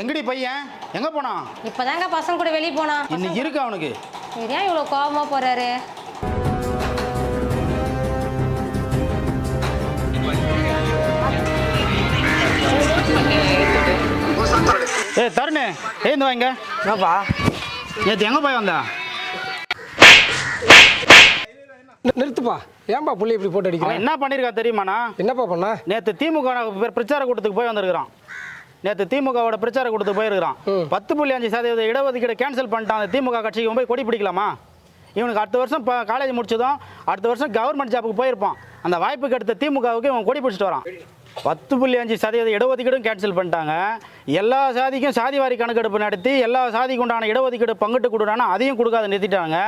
எங்கடி பையன்? எங்க போனான்? இப்பதாங்க பசங்க கூட வெளியே போனான். இன்னைக்கு இருக்கு அவனுக்கு? இவர் ஏன் இவ்வளோ கோபமா போறாரு? ஏய் தருணு. ஏந்து வாங்க என்னப்பா? நேற்று எங்க போய் வந்தா? நிறுத்துப்பா. ஏன்பா புள்ளி இப்படி போட்டு அவன் அடிக்கிறேன் என்ன பண்ணியிருக்கா தெரியுமாண்ணா? என்னப்பா பண்ண? நேற்று திமுக பிர- பிரச்சார கூட்டத்துக்கு போய் வந்திருக்கிறான். நேற்று திமுகவோட பிரச்சார கூட்டத்துக்கு போயிருக்கிறான். பத்து புள்ளி அஞ்சு சதவீத இடஒதுக்கீடு கேன்சல் பண்ணிட்டான் அந்த திமுக கட்சிக்கு. போய் கொடி பிடிக்கலாமா? இவனுக்கு அடுத்த வருஷம் காலேஜ் முடிச்சதும் அடுத்த வருஷம் கவர்மெண்ட் ஜாபுக்கு போயிருப்பான். அந்த வாய்ப்புக்கு அடுத்த திமுகவுக்கு இவன் கொடி பிடிச்சிட்டு வரான். பத்து புள்ளி அஞ்சு சதவீத இடஒதுக்கீடும் கேன்சல் பண்ணிட்டாங்க. எல்லா சாதிக்கும் சாதி வாரி கணக்கெடுப்பு நடத்தி எல்லா சாதிக்கு உண்டான இடஒதுக்கீடு பங்கிட்டு கொடுறானா அதையும் கொடுக்காத நிறுத்திட்டாங்க.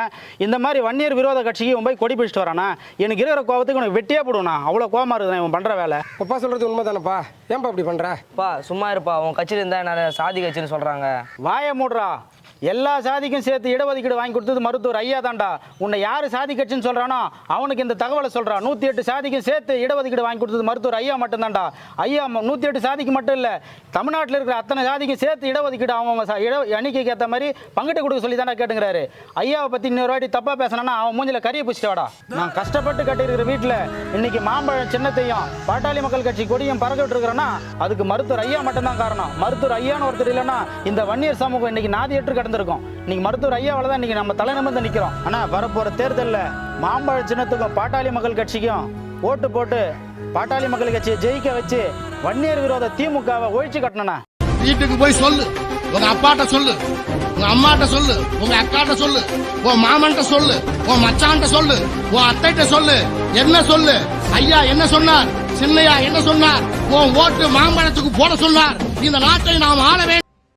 இந்த மாதிரி வன்னியர் விரோத கட்சிக்கு இவன் போய் கொடி பிடிச்சிட்டு வரானா? எனக்கு இருக்கிற கோபத்துக்கு உனக்கு வெட்டியே போடுவானா? அவ்வளோ கோபமாக இருக்குதுண்ணா இவன் பண்ணுற வேலை. அப்பா சொல்றது உண்மை தானப்பா ஏன்பா இப்படி பண்ற? பா சும்மா இருப்பா. உன் கட்சியில் இருந்தா என்ன சாதி கட்சின்னு சொல்றாங்க. வாயை மூடுறா. எல்லா சாதிக்கும் சேர்த்து இடஒதுக்கீடு வாங்கி கொடுத்தது மருத்துவர் ஐயா தான்டா. உன்னை யார் சாதி கட்சின்னு சொல்கிறானோ அவனுக்கு இந்த தகவலை சொல்கிறான் நூற்றி எட்டு சாதிக்கும் சேர்த்து இடஒதுக்கீடு வாங்கி கொடுத்தது மருத்துவர் ஐயா மட்டும்தான்டா. ஐயா நூற்றி எட்டு சாதிக்கு மட்டும் இல்லை தமிழ்நாட்டில் இருக்கிற அத்தனை சாதிக்கும் சேர்த்து இடஒதுக்கீடு அவன் இட எண்ணிக்கைக்கு ஏற்ற மாதிரி பங்கிட்டு கொடுக்க சொல்லி தானே கேட்டுங்கிறாரு ஐயாவை பற்றி இன்னொரு வாட்டி தப்பாக பேசினா அவன் மூஞ்சில கறியை பிடிச்சிட்டாடா நான் கஷ்டப்பட்டு கட்டியிருக்கிற வீட்டில் இன்னைக்கு மாம்பழம் சின்னத்தையும் பாட்டாளி மக்கள் கட்சி கொடியும் பறக்க விட்டுருக்கிறேன்னா அதுக்கு மருத்துவர் ஐயா மட்டும்தான் காரணம். மருத்துவர் ஐயான்னு ஒருத்தர் இல்லைன்னா இந்த வன்னியர் சமூகம் இன்னைக்கு நாதியற்று நடந்திருக்கும். இன்னைக்கு மருத்துவர் ஐயாவில் தான் இன்னைக்கு நம்ம தலைநிமிர்ந்து நிற்கிறோம் ஆனால் வரப்போகிற தேர்தலில் மாம்பழ சின்னத்துக்கும் பாட்டாளி மக்கள் கட்சிக்கும் ஓட்டு போட்டு பாட்டாளி மக்கள் கட்சியை ஜெயிக்க வச்சு வன்னியர் விரோத திமுகவை ஒழிச்சு கட்டணா வீட்டுக்கு போய் சொல்லு. உங்க அப்பாட்ட சொல்லு. உங்க அம்மாட்ட சொல்லு. உங்க அக்காட்ட சொல்லு. உன் மாமன்ட்ட சொல்லு. உன் மச்சான்ட்ட சொல்லு. உன் அத்தைட்ட சொல்லு. என்ன சொல்லு? ஐயா என்ன சொன்னார்? சின்னையா என்ன சொன்னார்? உன் ஓட்டு மாம்பழத்துக்கு போட சொன்னார். இந்த நாட்டை நாம் ஆள வேண்டும்.